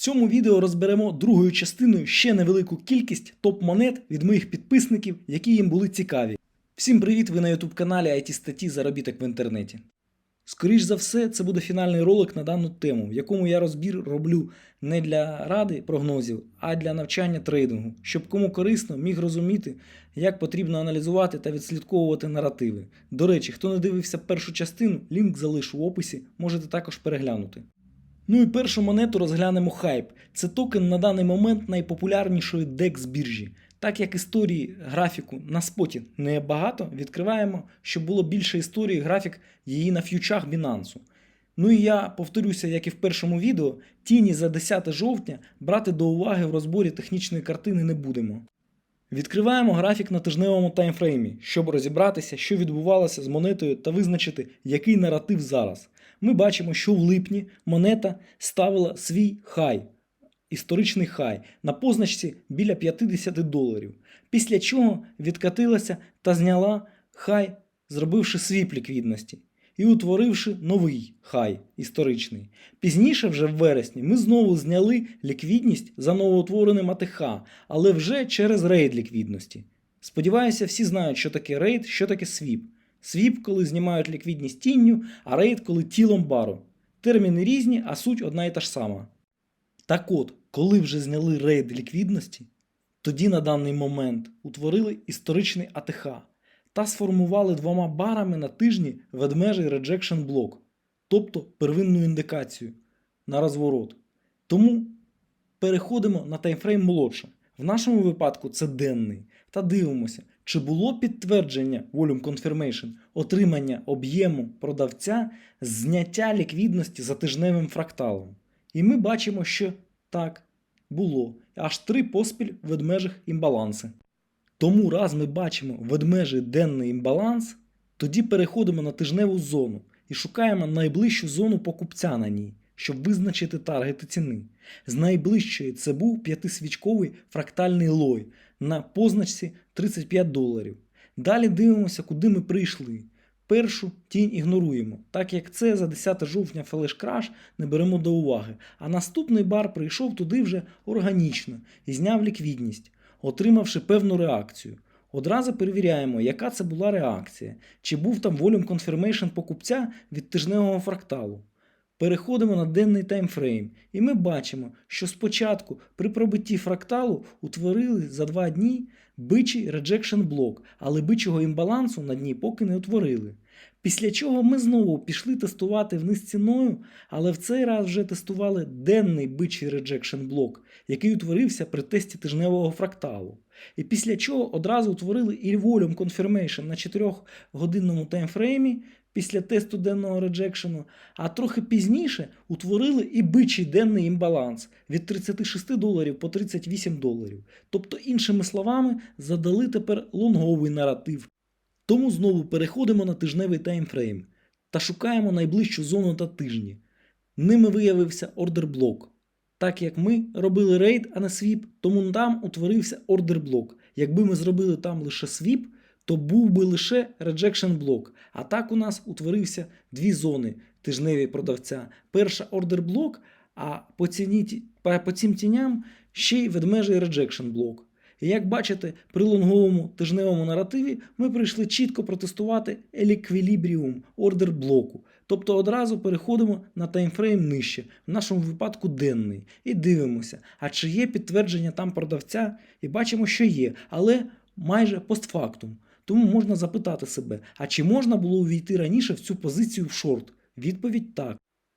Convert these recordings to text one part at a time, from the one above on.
цьому відео розберемо другою частиною ще невелику кількість топ-монет від моїх підписників, які їм були цікаві. Всім привіт! Ви на YouTube каналі IT статті Заробіток в інтернеті. Скоріш за все, це буде фінальний ролик на дану тему, в якому я розбір роблю не для ради прогнозів, а для навчання трейдингу, щоб кому корисно міг розуміти, як потрібно аналізувати та відслідковувати наративи. До речі, хто не дивився першу частину, лінк залишу в описі, можете також переглянути. Ну і першу монету розглянемо хайп. Це токен на даний момент найпопулярнішої DEX біржі. Так як історії графіку на споті не багато, відкриваємо, щоб було більше історії графік її на ф'ючах Binance. Ну і я повторюся, як і в першому відео, тіні за 10 жовтня брати до уваги в розборі технічної картини не будемо. Відкриваємо графік на тижневому таймфреймі, щоб розібратися, що відбувалося з монетою та визначити, який наратив зараз. Ми бачимо, що в липні монета ставила свій хай, історичний хай на позначці біля 50 доларів. Після чого відкатилася та зняла хай, зробивши свіп ліквідності і утворивши новий хай історичний. Пізніше, вже в вересні, ми знову зняли ліквідність за новоутвореним АТХ, але вже через рейд ліквідності. Сподіваюся, всі знають, що таке рейд, що таке свіп. Свіп, коли знімають ліквідність тінню, а рейд, коли тілом бару. Терміни різні, а суть одна і та ж сама. Так от, коли вже зняли рейд ліквідності, тоді на даний момент утворили історичний АТХ та сформували двома барами на тижні ведмежий rejection блок, тобто первинну індикацію на розворот. Тому переходимо на таймфрейм молодше. В нашому випадку це денний. Та дивимося, чи було підтвердження Volume Confirmation отримання об'єму продавця зняття ліквідності за тижневим фракталом. І ми бачимо, що так, було. Аж три поспіль ведмежих імбаланси. Тому раз ми бачимо ведмежий денний імбаланс, тоді переходимо на тижневу зону і шукаємо найближчу зону покупця на ній, щоб визначити таргети ціни. З найближчої це був п'ятисвічковий фрактальний лой на позначці 35 доларів. Далі дивимося, куди ми прийшли. Першу тінь ігноруємо, так як це за 10 жовтня флеш-краш не беремо до уваги. А наступний бар прийшов туди вже органічно і зняв ліквідність, отримавши певну реакцію. Одразу перевіряємо, яка це була реакція, чи був там volume confirmation покупця від тижневого фракталу. Переходимо на денний таймфрейм, і ми бачимо, що спочатку при пробитті фракталу утворили за два дні бичий rejection блок, але бичого імбалансу на дні поки не утворили. Після чого ми знову пішли тестувати вниз ціною, але в цей раз вже тестували денний бичий rejection блок, який утворився при тесті тижневого фракталу. І після чого одразу утворили і volume confirmation на 4-годинному таймфреймі після тесту денного реджекшену, а трохи пізніше утворили і бичий денний імбаланс від 36 доларів по 38 доларів. Тобто, іншими словами, задали тепер лонговий наратив. Тому знову переходимо на тижневий таймфрейм та шукаємо найближчу зону та тижні. Ними виявився ордер-блок. Так як ми робили рейд, а не свіп, тому там утворився ордер-блок. Якби ми зробили там лише свіп, то був би лише rejection блок. А так у нас утворився дві зони тижневі продавця. Перша ордер блок, а по, ціні, по, цим тіням ще й ведмежий rejection блок. І як бачите, при лонговому тижневому наративі ми прийшли чітко протестувати еліквілібріум ордер блоку. Тобто одразу переходимо на таймфрейм нижче, в нашому випадку денний, і дивимося, а чи є підтвердження там продавця, і бачимо, що є, але майже постфактум. Тому можна запитати себе, а чи можна було увійти раніше в цю позицію в шорт? Відповідь так.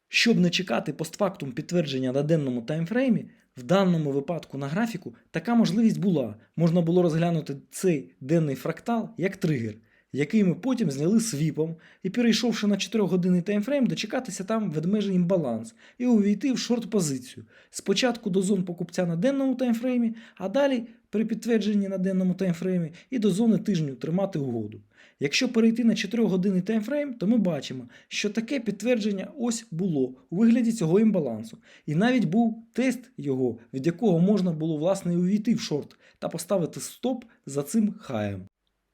Щоб не чекати постфактум підтвердження на денному таймфреймі, в даному випадку на графіку така можливість була. Можна було розглянути цей денний фрактал як тригер, який ми потім зняли свіпом і, перейшовши на 4-годинний таймфрейм, дочекатися там ведмежий імбаланс і увійти в шорт-позицію. Спочатку до зон покупця на денному таймфреймі, а далі при підтвердженні на денному таймфреймі і до зони тижню тримати угоду. Якщо перейти на 4-годинний таймфрейм, то ми бачимо, що таке підтвердження ось було у вигляді цього імбалансу. І навіть був тест його, від якого можна було власне увійти в шорт та поставити стоп за цим хаєм.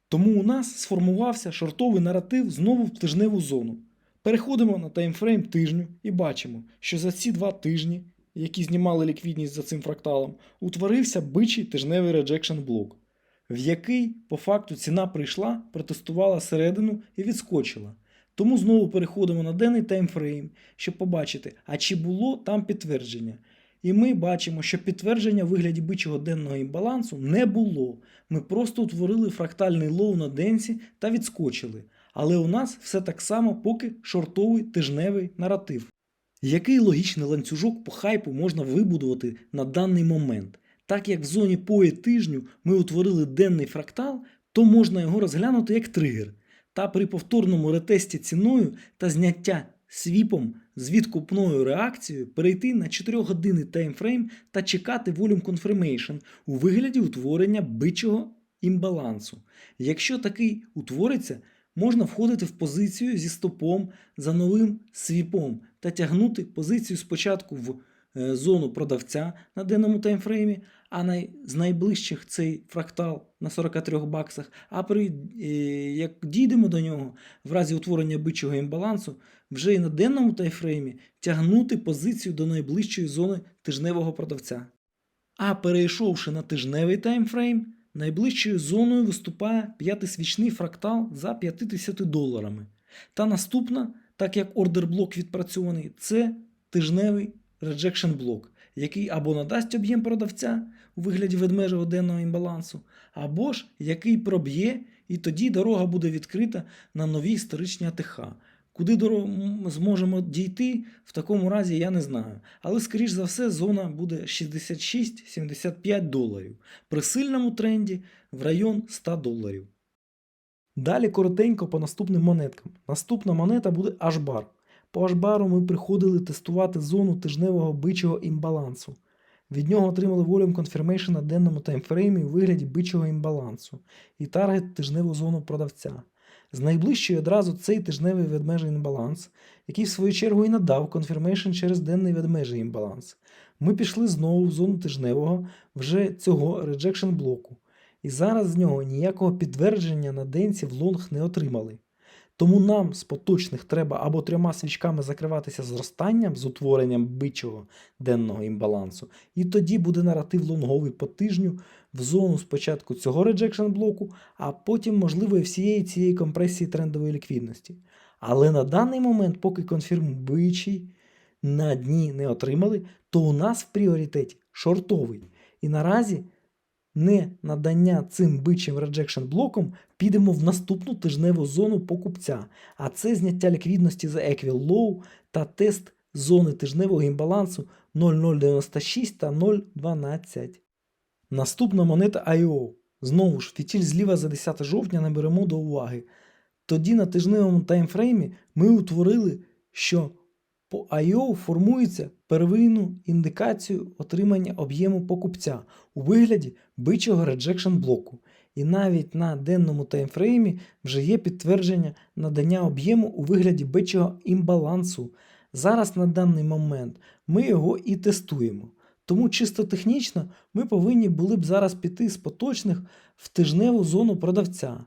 Тому у нас сформувався шортовий наратив знову в тижневу зону. Переходимо на таймфрейм тижню і бачимо, що за ці два тижні, які знімали ліквідність за цим фракталом, утворився бичий тижневий реджекшн блок, в який по факту ціна прийшла, протестувала середину і відскочила. Тому знову переходимо на денний таймфрейм, щоб побачити, а чи було там підтвердження. І ми бачимо, що підтвердження в вигляді бичого денного імбалансу не було. Ми просто утворили фрактальний лоу на денсі та відскочили. Але у нас все так само, поки шортовий тижневий наратив. Який логічний ланцюжок по хайпу можна вибудувати на даний момент? Так як в зоні пої тижню ми утворили денний фрактал, то можна його розглянути як тригер. Та при повторному ретесті ціною та зняття свіпом з відкупною реакцією перейти на 4-годинний таймфрейм та чекати Volume Confirmation у вигляді утворення бичого імбалансу. Якщо такий утвориться, можна входити в позицію зі стопом за новим свіпом та тягнути позицію спочатку в е, зону продавця на денному таймфреймі, а най, з найближчих цей фрактал на 43 баксах. А при е, як дійдемо до нього, в разі утворення бичого імбалансу, вже і на денному таймфреймі тягнути позицію до найближчої зони тижневого продавця. А перейшовши на тижневий таймфрейм, найближчою зоною виступає п'ятисвічний фрактал за 50 доларами. Та наступна, так як ордер-блок відпрацьований, це тижневий реджекшн блок, який або надасть об'єм продавця у вигляді ведмежого денного імбалансу, або ж який проб'є, і тоді дорога буде відкрита на нові історичні АТХ. Куди зможемо дійти, в такому разі я не знаю. Але, скоріш за все, зона буде 66-75 доларів. При сильному тренді в район 100 доларів. Далі коротенько по наступним монеткам. Наступна монета буде H-Bar. По H-Bar ми приходили тестувати зону тижневого бичого імбалансу. Від нього отримали Volume Confirmation на денному таймфреймі у вигляді бичого імбалансу і таргет тижневу зону продавця. З найближчої одразу цей тижневий ведмежий імбаланс, який в свою чергу і надав конфірмейшн через денний ведмежий імбаланс. Ми пішли знову в зону тижневого вже цього реджекшн блоку. І зараз з нього ніякого підтвердження на денці в лонг не отримали. Тому нам з поточних треба або трьома свічками закриватися зростанням з утворенням бичого денного імбалансу, і тоді буде наратив лонговий по тижню в зону спочатку цього реджекшн блоку, а потім, можливо, і всієї цієї компресії трендової ліквідності. Але на даний момент, поки конфірм бичий на дні не отримали, то у нас в пріоритеті шортовий. І наразі не надання цим бичим реджекшн блоком підемо в наступну тижневу зону покупця, а це зняття ліквідності за Equal Low та тест зони тижневого імбалансу 0,096 та 0,12. Наступна монета IO. Знову ж, фітіль зліва за 10 жовтня не беремо до уваги. Тоді на тижневому таймфреймі ми утворили, що по IO формується первинну індикацію отримання об'єму покупця у вигляді бичого реджекшн блоку. І навіть на денному таймфреймі вже є підтвердження надання об'єму у вигляді бичого імбалансу. Зараз на даний момент ми його і тестуємо. Тому чисто технічно ми повинні були б зараз піти з поточних в тижневу зону продавця,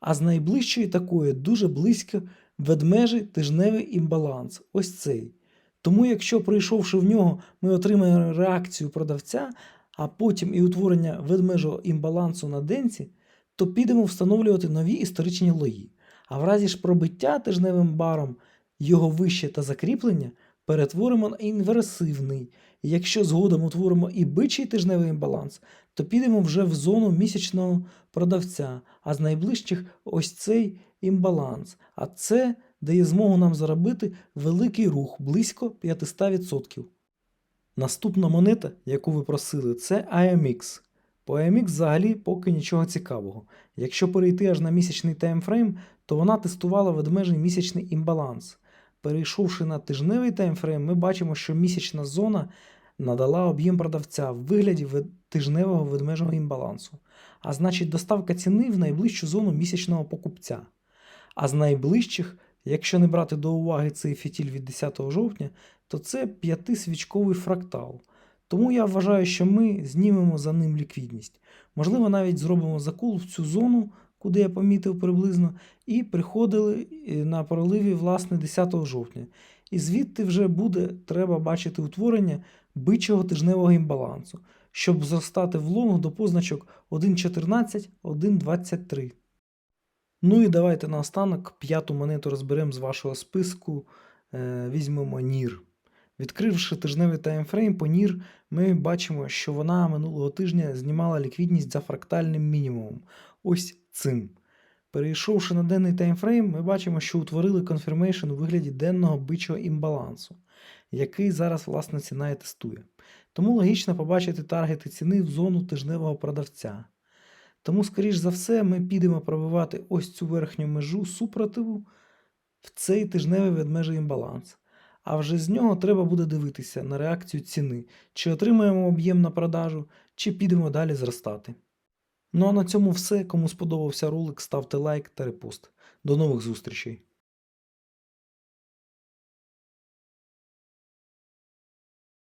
а з найближчої такої дуже близько ведмежий тижневий імбаланс. Ось цей. Тому, якщо прийшовши в нього, ми отримаємо реакцію продавця, а потім і утворення ведмежого імбалансу на денці, то підемо встановлювати нові історичні лої. А в разі ж пробиття тижневим баром його вище та закріплення перетворимо на інверсивний. І якщо згодом утворимо і бичий тижневий імбаланс, то підемо вже в зону місячного продавця, а з найближчих ось цей імбаланс. А це дає змогу нам заробити великий рух близько 500%. Наступна монета, яку ви просили, це IMX. По IMX взагалі поки нічого цікавого. Якщо перейти аж на місячний таймфрейм, то вона тестувала ведмежий місячний імбаланс. Перейшовши на тижневий таймфрейм, ми бачимо, що місячна зона надала об'єм продавця в вигляді тижневого ведмежого імбалансу. А значить, доставка ціни в найближчу зону місячного покупця. А з найближчих, якщо не брати до уваги цей фітіль від 10 жовтня, то це п'ятисвічковий фрактал. Тому я вважаю, що ми знімемо за ним ліквідність. Можливо, навіть зробимо закул в цю зону, куди я помітив приблизно, і приходили е, на проливі власне 10 жовтня. І звідти вже буде треба бачити утворення бичого тижневого імбалансу, щоб зростати в лонг до позначок 1.14, 1.23. Ну і давайте наостанок п'яту монету розберемо з вашого списку. Е, візьмемо NIR. Відкривши тижневий таймфрейм по NIR, ми бачимо, що вона минулого тижня знімала ліквідність за фрактальним мінімумом. Ось цим. Перейшовши на денний таймфрейм, ми бачимо, що утворили конфірмейшн у вигляді денного бичого імбалансу, який зараз власне ціна і тестує. Тому логічно побачити таргети ціни в зону тижневого продавця. Тому, скоріш за все, ми підемо пробивати ось цю верхню межу супротиву в цей тижневий ведмежий імбаланс. А вже з нього треба буде дивитися на реакцію ціни, чи отримаємо об'єм на продажу, чи підемо далі зростати. Ну а на цьому все. Кому сподобався ролик, ставте лайк та репост. До нових зустрічей!